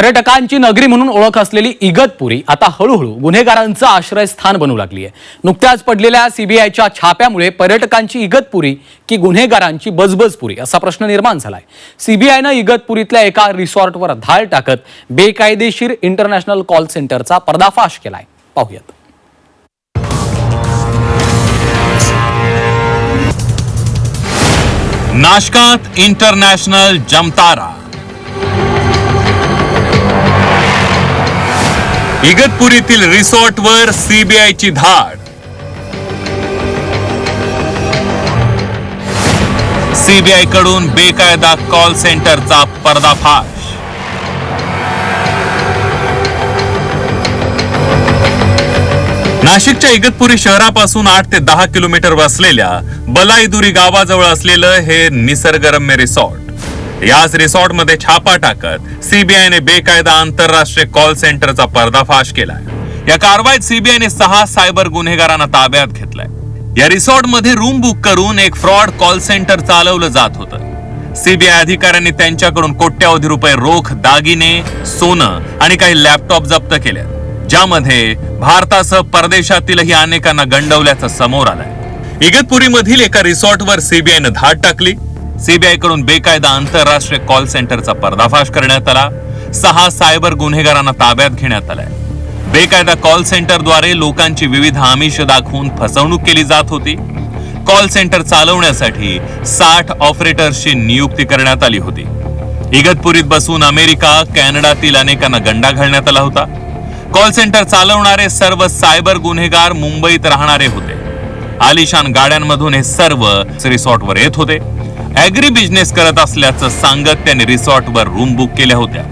पर्यटकांची नगरी म्हणून ओळख असलेली इगतपुरी आता हळूहळू गुन्हेगारांचं आश्रयस्थान बनू लागली आहे. नुकत्याच पडलेल्या सीबीआयच्या छाप्यामुळे पर्यटकांची इगतपुरी की गुन्हेगारांची बजबजपुरी असा प्रश्न निर्माण झालाय. सीबीआयनं इगतपुरीतल्या एका रिसॉर्टवर धाड टाकत बेकायदेशीर इंटरनॅशनल कॉल सेंटरचा पर्दाफाश केलाय. पाहूयात. नाशकात इंटरनॅशनल जमतारा इगतपुरीतील रिसॉर्टवर सीबीआयची धाड. सीबीआयकडून बेकायदा कॉल सेंटरचा पर्दाफाश. नाशिकच्या इगतपुरी शहरापासून आठ ते दहा किलोमीटर वसलेल्या बलाईदुरी गावाजवळ असलेलं हे निसर्गरम्य रिसॉर्ट. याच रिसॉर्टमध्ये छापा टाकत सीबीआयने बेकायदा आंतरराष्ट्रीय कॉल सेंटरचा पर्दाफाश केलाय. या कारवाईत सीबीआयने सहा सायबर गुन्हेगारांना ताब्यात घेतलाय. या रिसॉर्टमध्ये रूम बुक करून एक फ्रॉड कॉल सेंटर चालवलं जात होतं. सीबीआय अधिकाऱ्यांनी त्यांच्याकडून कोट्यावधी रुपये रोख दागिने सोनं आणि काही लॅपटॉप जप्त केले ज्यामध्ये भारतासह परदेशातीलही अनेकांना गंडवल्याचं समोर आलंय. इगतपुरीमधील एका रिसॉर्टवर सीबीआयनं धाड टाकली. सीबीआयकडून बेकायदा आंतरराष्ट्रीय कॉल सेंटरचा पर्दाफाश करण्यात आला. सहा सायबर गुन्हेगारांना ताब्यात घेण्यात आलाय. बेकायदा कॉल सेंटरद्वारे लोकांची विविध आमिष दाखवून फसवणूक केली जात होती. कॉल सेंटर चालवण्यासाठी साठ ऑपरेटर्सची नियुक्ती करण्यात आली होती. इगतपुरीत बसून अमेरिका कॅनडातील अनेकांना गंडा घालण्यात आला होता. कॉल सेंटर चालवणारे सर्व सायबर गुन्हेगार मुंबईत राहणारे होते. आलिशान गाड्यांमधून हे सर्व रिसॉर्टवर येत होते. ऍग्री बिझनेस करत असल्याचं सांगत त्यांनी रिसॉर्टवर रूम बुक केल्या होत्या.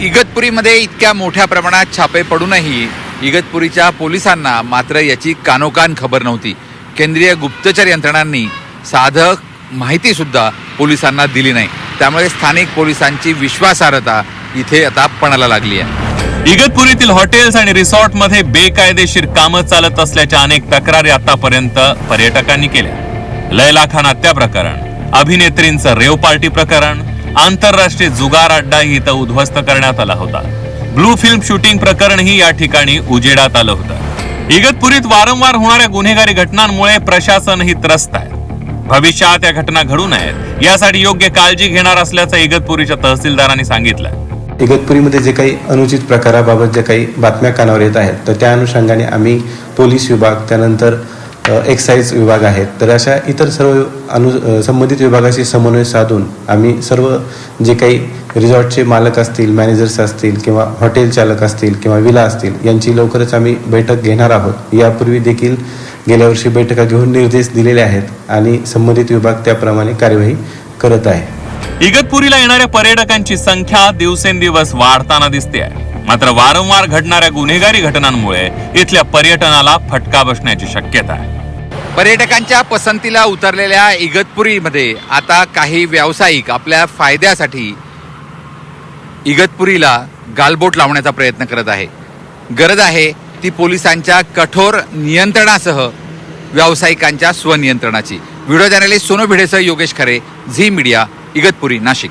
इगतपुरीमध्ये इतक्या मोठ्या प्रमाणात छापे पडूनही इगतपुरीच्या पोलिसांना मात्र याची कानोकान खबर नव्हती. केंद्रीय गुप्तचर यंत्रणांनी साधक माहिती सुद्धा पोलिसांना दिली नाही. त्यामुळे स्थानिक पोलिसांची विश्वासार्हता इथे आता पणाला लागली आहे. इगतपुरीतील हॉटेल्स आणि रिसॉर्टमध्ये बेकायदेशीर कामं चालत असल्याच्या अनेक तक्रारी आतापर्यंत पर्यटकांनी केल्या. लैला खान हत्या प्रकरण. अभिनेत्रींचं रेव पार्टी प्रकरण आंतरराष्ट्रीय जुगार अड्डाही इथं उद्ध्वस्त करण्यात आला होता. ब्लू फिल्म शूटिंग प्रकरणही या ठिकाणी उजेडात आलं होतं. इगतपुरीत वारंवार होणाऱ्या गुन्हेगारी घटनांमुळे प्रशासनही त्रस्त आहे. भविष्यात या घटना घडू नयेत यासाठी योग्य काळजी घेणार असल्याचं इगतपुरीच्या तहसीलदारांनी सांगितलं. इगतपुरीमध्ये जे काही अनुचित प्रकाराबाबत जे काही बातम्या कानावर येत आहेत तर त्या अनुषंगाने आम्ही पोलीस विभाग त्यानंतर एक्साईज विभाग आहेत. तर अशा इतर सर्व अनु संबंधित विभागाशी समन्वय साधून आम्ही सर्व जे काही रिसॉर्टचे मालक असतील मॅनेजर्स असतील किंवा हॉटेल चालक असतील किंवा विला असतील यांची लवकरच आम्ही बैठक घेणार आहोत. यापूर्वी देखील गेल्या वर्षी बैठका घेऊन निर्देश दिलेले आहेत आणि संबंधित विभाग त्याप्रमाणे कार्यवाही करत आहे. इगतपुरीला येणाऱ्या पर्यटकांची संख्या दिवसेंदिवस वाढताना दिसते आहे. मात्र वारंवार घडणाऱ्या गुन्हेगारी घटनांमुळे इथल्या पर्यटनाला फटका बसण्याची शक्यता आहे. पर्यटकांच्या पसंतीला उतरलेल्या इगतपुरीमध्ये आता काही व्यावसायिक आपल्या फायद्यासाठी इगतपुरीला गालबोट लावण्याचा प्रयत्न करत आहे. गरज आहे ती पोलिसांच्या कठोर नियंत्रणासह व्यावसायिकांच्या स्वनियंत्रणाची. व्हिडिओ जर्नलिस्ट सोनू भिडेसह योगेश खरे झी मीडिया इगतपुरी नाशिक.